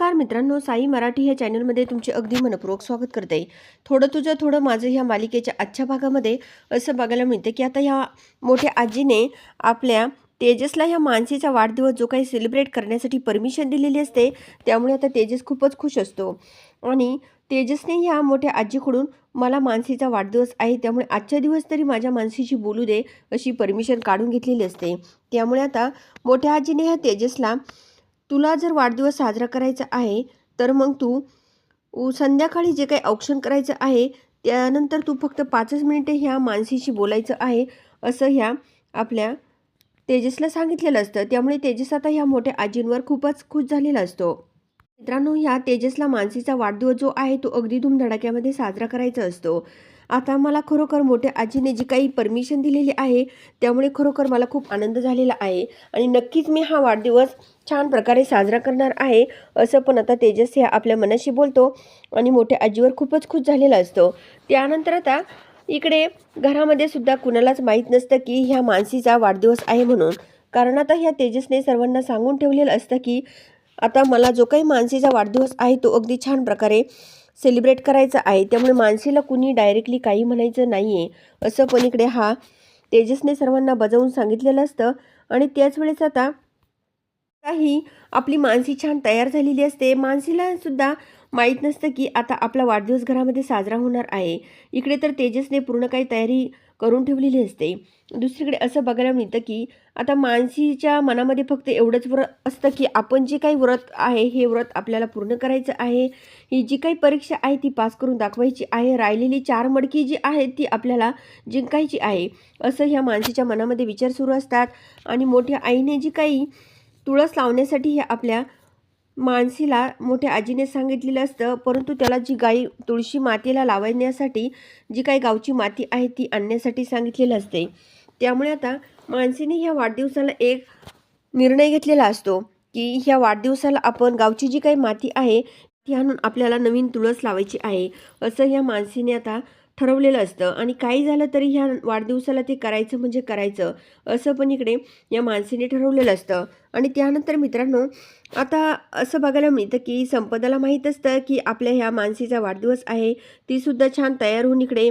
नमस्कार मित्रांनो साई मराठी ह्या चॅनलमध्ये तुमचे अगदी मनपूर्वक स्वागत करते. थोडं तुझं थोडं माझं ह्या मालिकेच्या आजच्या भागामध्ये असं बघायला मिळतं की आता ह्या मोठ्या आजीने आपल्या तेजसला ह्या मानसीचा वाढदिवस जो काही सेलिब्रेट करण्यासाठी परमिशन दिलेली असते त्यामुळे आता तेजस खूपच खुश असतो. आणि तेजसने ह्या मोठ्या आजीकडून मला मानसीचा वाढदिवस आहे त्यामुळे आजच्या दिवस तरी माझ्या मानसीशी बोलू दे अशी परमिशन काढून घेतलेली असते. त्यामुळे आता मोठ्या आजीने ह्या तेजसला तुला जर वाढदिवस साजरा करायचा आहे तर मग तू संध्याकाळी जे काही औक्षण करायचं आहे त्यानंतर तू फक्त पाचच मिनिटे ह्या मानसीशी बोलायचं आहे असं ह्या आपल्या तेजसला सांगितलेलं असतं. त्यामुळे तेजस आता ह्या मोठ्या आजींवर खूपच खुश झालेला असतो. मित्रांनो ह्या तेजसला मानसीचा वाढदिवस जो आहे तो अगदी धूमधडाक्यामध्ये साजरा करायचा असतो. आता मला खरोखर मोठ्या आजीने जी काही परमिशन दिलेली आहे त्यामुळे खरोखर मला खूप आनंद झालेला आहे. आणि नक्कीच मी हा वाढदिवस छान प्रकारे साजरा करणार आहे असं पण आता तेजस हे आपल्या मनाशी बोलतो आणि मोठ्या आजीवर खूपच खुश झालेला असतो. त्यानंतर आता इकडे घरामध्ये सुद्धा कुणालाच माहीत नसतं की ह्या मानसीचा वाढदिवस आहे म्हणून. कारण आता ह्या तेजसने सर्वांना सांगून ठेवलेलं असतं की आता मला जो काही मानसीचा वाढदिवस आहे तो अगदी छान प्रकारे सेलिब्रेट करायचं आहे. त्यामुळे मानसीला कुणी डायरेक्टली काही म्हणायचं नाही आहे असं पण इकडे हा तेजसने सर्वांना बजावून सांगितलेलं असतं. आणि त्याच वेळेस आता काही आपली मानसी छान तयार झालेली असते. मानसीला सुद्धा माहीत नसतं की आता आपला वाढदिवस घरामध्ये साजरा होणार आहे. इकडे तर तेजसने पूर्ण काही तयारी करून ठेवलेली असते. दुसरीकडे असं बघायला मिळतं की आता मानसीच्या मनामध्ये फक्त एवढंच व्रत असतं की आपण जे काही व्रत आहे हे व्रत आपल्याला पूर्ण करायचं आहे. ही जी काही परीक्षा आहे ती पास करून दाखवायची आहे. राहिलेली चार मडकी जी आहे ती आपल्याला जिंकायची आहे. असं ह्या मानसीच्या मनामध्ये विचार सुरू असतात. आणि मोठ्या आईने जी काही तुळस लावण्यासाठी हे आपल्या मानसीला मोठ्या आजीने सांगितलेलं असतं परंतु त्याला जी गाई तुळशी मातेला लावण्यासाठी जी काही गावची माती आहे ती आणण्यासाठी सांगितलेलं असते. त्यामुळे आता मानसीने ह्या वाढदिवसाला एक निर्णय घेतलेला असतो की ह्या वाढदिवसाला आपण गावची जी काही माती आहे ती आणून आपल्याला नवीन तुळस लावायची आहे. असं ह्या मानसीने आता ठरवलेलं असतं. आणि काही झालं तरी ह्या वाढदिवसाला ते करायचं म्हणजे करायचं असं पण इकडे या मानसीने ठरवलेलं असतं. आणि त्यानंतर मित्रांनो आता असं बघायला मिळतं की संपदाला माहीत असतं की आपल्या ह्या मानसीचा वाढदिवस आहे. तीसुद्धा छान तयार होऊन इकडे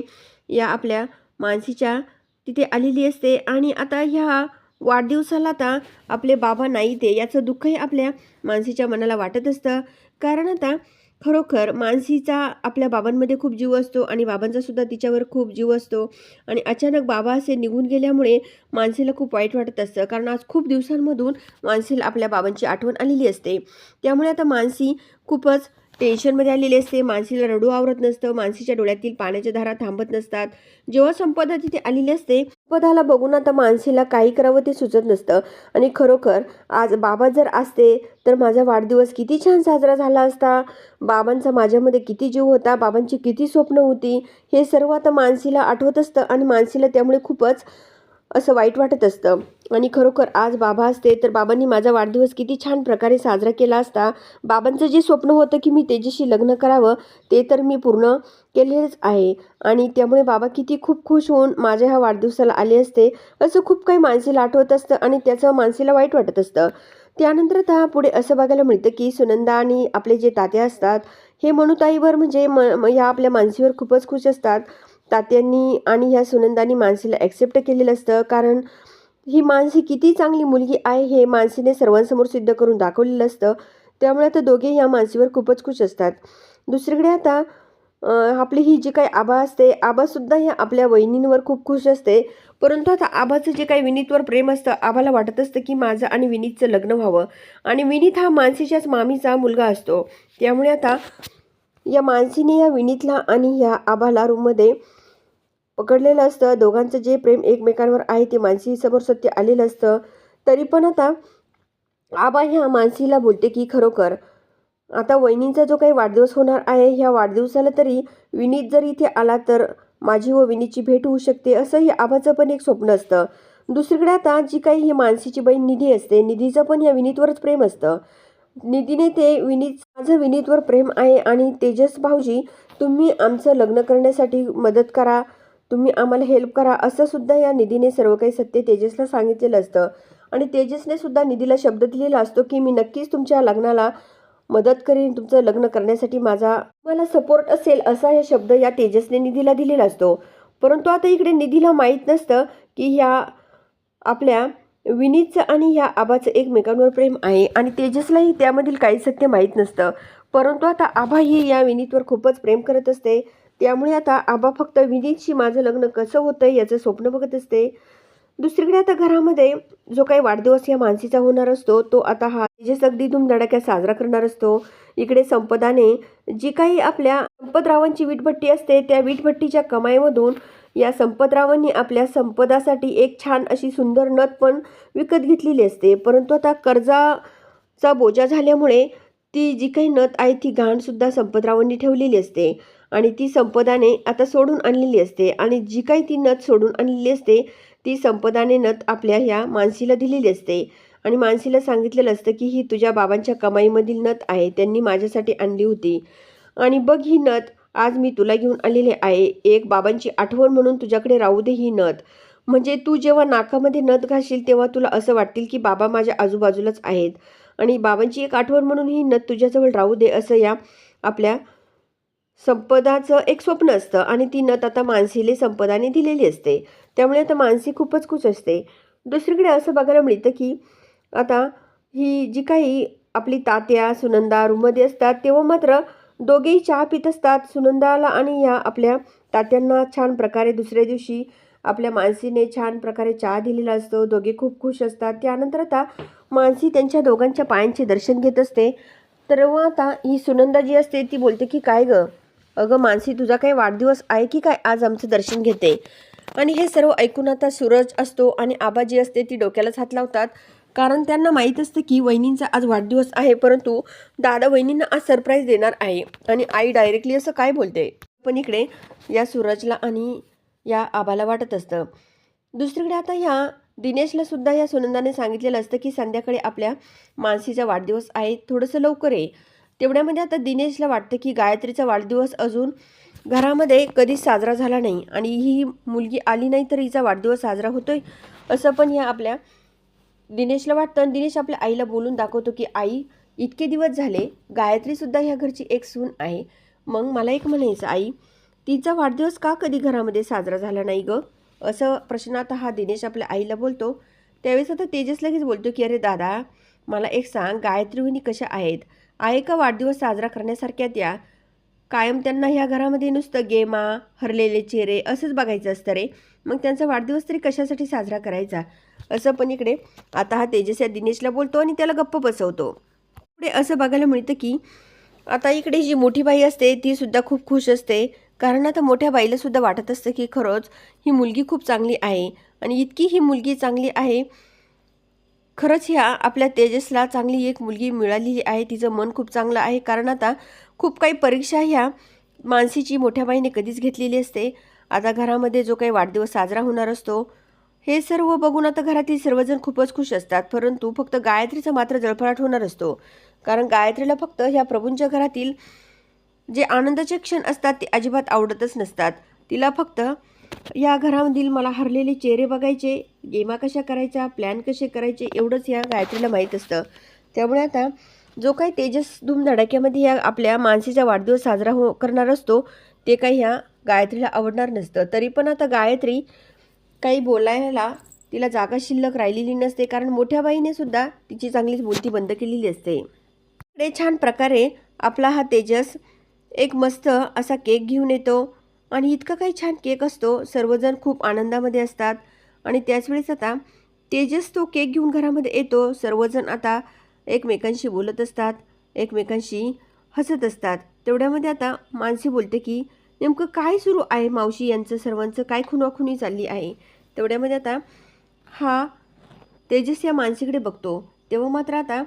या आपल्या मानसीच्या तिथे आलेली असते. आणि आता ह्या वाढदिवसाला आता आपले बाबा नाही ते याचं दुःखही आपल्या मानसीच्या मनाला वाटत असतं. कारण आता खरोखर मानसीचा आपल्या बाबांमध्ये खूप जीव असतो आणि बाबांचासुद्धा तिच्यावर खूप जीव असतो. आणि अचानक बाबा असे निघून गेल्यामुळे मानसीला खूप वाईट वाटत असतं. कारण आज खूप दिवसांमधून मानसीला आपल्या बाबांची आठवण आलेली असते. त्यामुळे आता मानसी खूपच टेन्शनमध्ये आलेली असते. मानसीला रडू आवरत नसतं. मानसीच्या डोळ्यातील पाण्याच्या धारा थांबत नसतात. जेव्हा संपदा तिथे आलेली असते पदाला बघून आता मानसीला काही करावं ते सुचत नसतं. आणि खरोखर आज बाबा जर असते तर माझा वाढदिवस किती छान साजरा झाला असता. बाबांचा माझ्यामध्ये किती जीव होता बाबांची किती स्वप्न होती हे सर्व आता मानसीला आठवत असतं आणि मानसीला त्यामुळे खूपच असं वाईट वाटत असतं. आणि खरोखर आज बाबा असते तर बाबांनी माझा वाढदिवस किती छान प्रकारे साजरा केला असता. बाबांचं जे स्वप्न होतं की मी तेजशी लग्न करावं ते तर मी पूर्ण केलेलंच आहे. आणि त्यामुळे बाबा किती खूप खुश होऊन माझ्या ह्या वाढदिवसाला आले असते असं खूप काही माणसेला आठवत असतं आणि त्याचं मानसीला वाईट वाटत असतं. त्यानंतर त्या पुढे असं बघायला मिळतं की सुनंदा आणि आपले जे तात्या असतात हे मनुताईवर म्हणजे म म- ह्या आपल्या मानसीवर खूपच खुश असतात. तात्यांनी आणि ह्या सुनंदानी मानसीला ॲक्सेप्ट केलेलं असतं कारण ही मानसी किती चांगली मुलगी आहे हे मानसीने सर्वांसमोर सिद्ध करून दाखवलेलं असतं. त्यामुळे आता दोघे या मानसीवर खूपच खुश असतात. दुसरीकडे आता आपली ही जी काही आबा असते आबासुद्धा ह्या आपल्या वहिनींवर खूप खुश असते. परंतु आता आबाचं जे काही विनीतवर प्रेम असतं आबाला वाटत असतं की माझं आणि विनीतचं लग्न व्हावं. आणि विनीत हा मानसीच्याच मामीचा मुलगा असतो. त्यामुळे आता या मानसीने या विनीतला आणि या आबाला रूममध्ये पकडलेलं असतं. दोघांचं जे प्रेम एकमेकांवर आहे ते मानसीसमोर सत्य आलेलं असतं. तरी पण आता आबा ह्या मानसीला बोलते की खरोखर आता वहिनींचा जो काही वाढदिवस होणार आहे ह्या वाढदिवसाला तरी विनीत जर इथे आला तर माझी व विनीतची भेट होऊ शकते. असं हे आबाचं पण एक स्वप्न असतं. दुसरीकडे आता जी काही ही मानसीची बहीण निधी असते निधीचं पण ह्या विनीतवरच प्रेम असतं. निधीने ते विनीत माझं विनीतवर प्रेम आहे आणि तेजस भाऊजी तुम्ही आमचं लग्न करण्यासाठी मदत करा. तुम्ही आम्हाला हेल्प करा असं सुद्धा या निधीने सर्व काही सत्य तेजसला सांगितलेलं असतं. आणि तेजसने सुद्धा निधीला शब्द दिलेला असतो की मी नक्कीच तुमच्या लग्नाला मदत करीन तुमचं लग्न करण्यासाठी माझा मला सपोर्ट असेल असा हे शब्द या तेजसने निधीला दिलेला असतो. परंतु आता इकडे निधीला माहीत नसतं की ह्या आपल्या विनीतचं आणि ह्या आबाचं एकमेकांवर प्रेम आहे. आणि तेजसलाही त्यामधील काही सत्य माहीत नसतं. परंतु आता आभाही या विनीतवर खूपच प्रेम करत असते. त्यामुळे आता आबा फक्त विनीतशी माझं लग्न कसं होतं याचं स्वप्न बघत असते. दुसरीकडे आता घरामध्ये जो काही वाढदिवस या मानसीचा होणार असतो तो आता हा तेजस अगदी धुमधडाक्यात साजरा करणार असतो. इकडे संपदाने जी काही आपल्या संपतरावांची वीटभट्टी असते त्या वीटभट्टीच्या कमाईमधून या संपतरावांनी आपल्या संपदासाठी एक छान अशी सुंदर नथ पण विकत घेतलेली असते. परंतु आता कर्जाचा बोजा झाल्यामुळे ती जी काही नथ आहे ती घाणसुद्धा संपतरावांनी ठेवलेली असते. आणि ती संपदाने आता सोडून आणलेली असते. आणि जी काही ती नथ सोडून आणलेली असते ती संपदाने नथ आपल्या ह्या मानसीला दिलेली असते. आणि मानसीला सांगितलेलं असतं की ही तुझ्या बाबांच्या कमाईमधील नथ आहे त्यांनी माझ्यासाठी आणली होती. आणि बघ ही नथ आज मी तुला घेऊन आलेले आहे. एक बाबांची आठवण म्हणून तुझ्याकडे राहू दे ही नथ. म्हणजे तू जेव्हा नाकामध्ये नथ घालशील तेव्हा तुला असं वाटतील की बाबा माझ्या आजूबाजूलाच आहेत. आणि बाबांची एक आठवण म्हणून ही नथ तुझ्याजवळ राहू दे असं या आपल्या संपदाचं एक स्वप्न असतं आणि ती नत आता मानसीले संपदाने दिलेली असते. त्यामुळे आता मानसी खूपच खुश असते. दुसरीकडे असं बघायला मिळतं की आता ही जी काही आपली तात्या सुनंदा रूममध्ये असतात तेव्हा मात्र दोघेही चहा पित असतात. सुनंदाला आणि या आपल्या तात्यांना छान प्रकारे दुसऱ्या दिवशी आपल्या मानसीने छान प्रकारे चहा दिलेला असतो. दोघे खूप खुश असतात. त्यानंतर आता मानसी त्यांच्या दोघांच्या पायांचे दर्शन घेत असते. तर मग आता ही सुनंदा जी असते ती बोलते की काय गं? अगं मानसी तुझा काही वाढदिवस आहे की काय? आज आमचं दर्शन घेते. आणि हे सर्व ऐकून आता सूरज असतो आणि आबा जी असते ती डोक्यालाच हात लावतात. कारण त्यांना माहीत असतं की वहिनींचा आज वाढदिवस आहे परंतु दादा वहिनींना आज सरप्राईज देणार आहे. आणि आई डायरेक्टली असं काय बोलते? पण इकडे या सूरजला आणि या आबाला वाटत असतं. दुसरीकडे आता ह्या दिनेशला सुद्धा या सुनंदाने सांगितलेलं असतं की संध्याकाळी आपल्या मानसीचा वाढदिवस आहे थोडंसं लवकर आहे तेवढ्यामध्ये आता दिनेशला वाटतं की गायत्रीचा वाढदिवस अजून घरामध्ये कधीच साजरा झाला नाही आणि ही मुलगी आली नाही तर हिचा वाढदिवस साजरा होतोय असं पण या आपल्या दिनेशला वाटतं. आणि दिनेश आपल्या आईला बोलून दाखवतो की आई इतके दिवस झाले गायत्रीसुद्धा ह्या घरची एक सून आहे. मग मला एक म्हणायचं आई तिचा वाढदिवस का कधी घरामध्ये साजरा झाला नाही गं? असं प्रश्न आता हा दिनेश आपल्या आईला बोलतो. त्यावेळेस आता तेजस लगेच बोलतो की अरे दादा मला एक सांग गायत्री वहिनी कशा आहेत? आहे का वाढदिवस साजरा करण्यासारख्या त्या. कायम त्यांना ह्या घरामध्ये नुसतं गेमा हरलेले चेहरे असंच बघायचं असतं रे. मग त्यांचा वाढदिवस तरी कशासाठी साजरा करायचा? असं पण इकडे आता हा तेजस या दिनेशला बोलतो आणि त्याला गप्प बसवतो. पुढे असं बघायला मिळतं की आता इकडे जी मोठी बाई असते ती सुद्धा खूप खुश असते. कारण आता मोठ्या बाईला सुद्धा वाटत असतं की खरंच ही मुलगी खूप चांगली आहे. आणि इतकी ही मुलगी चांगली आहे खरंच ह्या आपल्या तेजसला चांगली एक मुलगी मिळालेली आहे तिचं मन खूप चांगलं आहे. कारण आता खूप काही परीक्षा ह्या मानसीची मोठ्या बाईने कधीच घेतलेली असते. आता घरामध्ये जो काही वाढदिवस साजरा होणार असतो हे सर्व बघून आता घरातील सर्वजण खूपच खुश असतात. परंतु फक्त गायत्रीचा मात्र जळफळाट होणार असतो. कारण गायत्रीला फक्त ह्या प्रभूंच्या घरातील जे आनंदाचे क्षण असतात ते अजिबात आवडतच नसतात. तिला फक्त या घरामधील मला हरलेले चेहरे बघायचे गेमा कशा करायच्या प्लॅन कसे करायचे एवढंच या गायत्रीला माहीत असतं. त्यामुळे आता जो काही तेजस धुमधडाक्यामध्ये या आपल्या मानसीचा वाढदिवस साजरा हो करणार असतो ते काही ह्या गायत्रीला आवडणार नसतं. तरी पण आता गायत्री काही बोलायला तिला जागा शिल्लक राहिलेली नसते कारण मोठ्या बाईने सुद्धा तिची चांगलीच बोलती बंद केलेली असते. इकडे छान प्रकारे आपला हा तेजस एक मस्त असा केक घेऊन येतो. आणि इतका काही छान केक असतो. सर्वजण खूप आनंदामध्ये असतात. आणि त्याचवेळेस आता तेजस तो केक घेऊन घरामध्ये येतो. सर्वजण आता एकमेकांशी बोलत असतात. एकमेकांशी हसत असतात. तेवढ्यामध्ये आता मानसी बोलते की नेमकं काय सुरू आहे मावशी यांचं सर्वांचं? काय खुनाखुनी चालली आहे? तेवढ्यामध्ये आता हा तेजस या मानसीकडे बघतो. तेव्हा मात्र आता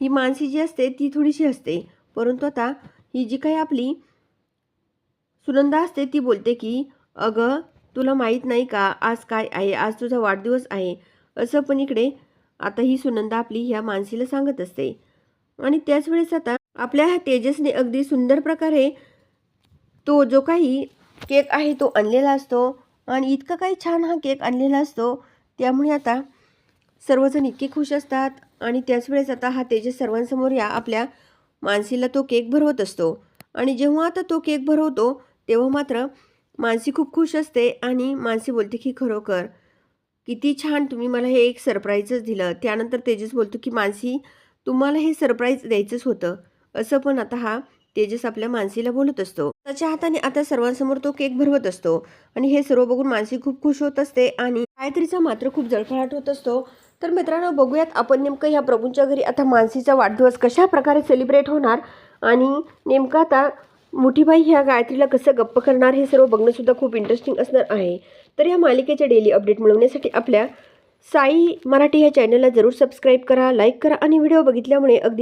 ही मानसी जी असते ती थोडीशी असते परंतु आता ही जी काही आपली सुनंदा असते ती बोलते की अगं तुला माहीत नाही का आज काय आहे? आज तुझा वाढदिवस आहे. असं पण इकडे आता ही सुनंदा आपली ह्या मानसीला सांगत असते. आणि त्याच वेळेस आता आपल्या ह्या तेजसने अगदी सुंदर प्रकारे तो जो काही केक आहे तो आणलेला असतो आणि इतका काही छान हा केक आणलेला असतो त्यामुळे आता सर्वजण इतके खुश असतात आणि त्याच वेळेस आता हा तेजस सर्वांसमोर या आपल्या मानसीला तो केक भरवत असतो. आणि जेव्हा आता तो केक भरवतो तेव्हा मात्र मानसी खूप खुश असते आणि मानसी बोलते की खरोखर किती छान तुम्ही मला हे एक सरप्राईजच दिलं. त्यानंतर तेजस बोलतो की मानसी तुम्हाला हे सरप्राईज द्यायचंच होतं. असं पण आता हा तेजस आपल्या मानसीला बोलत असतो. त्याच्या हाताने आता सर्वांसमोर तो केक भरवत असतो आणि हे सर्व बघून मानसी खूप खुश होत असते आणि गायत्रीचा मात्र खूप जळफळाट होत असतो. तर मित्रांनो बघूयात आपण नेमकं ह्या प्रभूंच्या घरी आता मानसीचा वाढदिवस कशा प्रकारे सेलिब्रेट होणार आणि नेमकं आता मोठीबाई ह्या गायत्रीला कसं गप्प करणार हे सर्व बघणंसुद्धा खूप इंटरेस्टिंग असणार आहे. तर या मालिकेचे डेली अपडेट मिळवण्यासाठी आपल्या साई मराठी या चॅनलला जरूर सबस्क्राईब करा लाईक करा आणि व्हिडिओ बघितल्यामुळे अगदी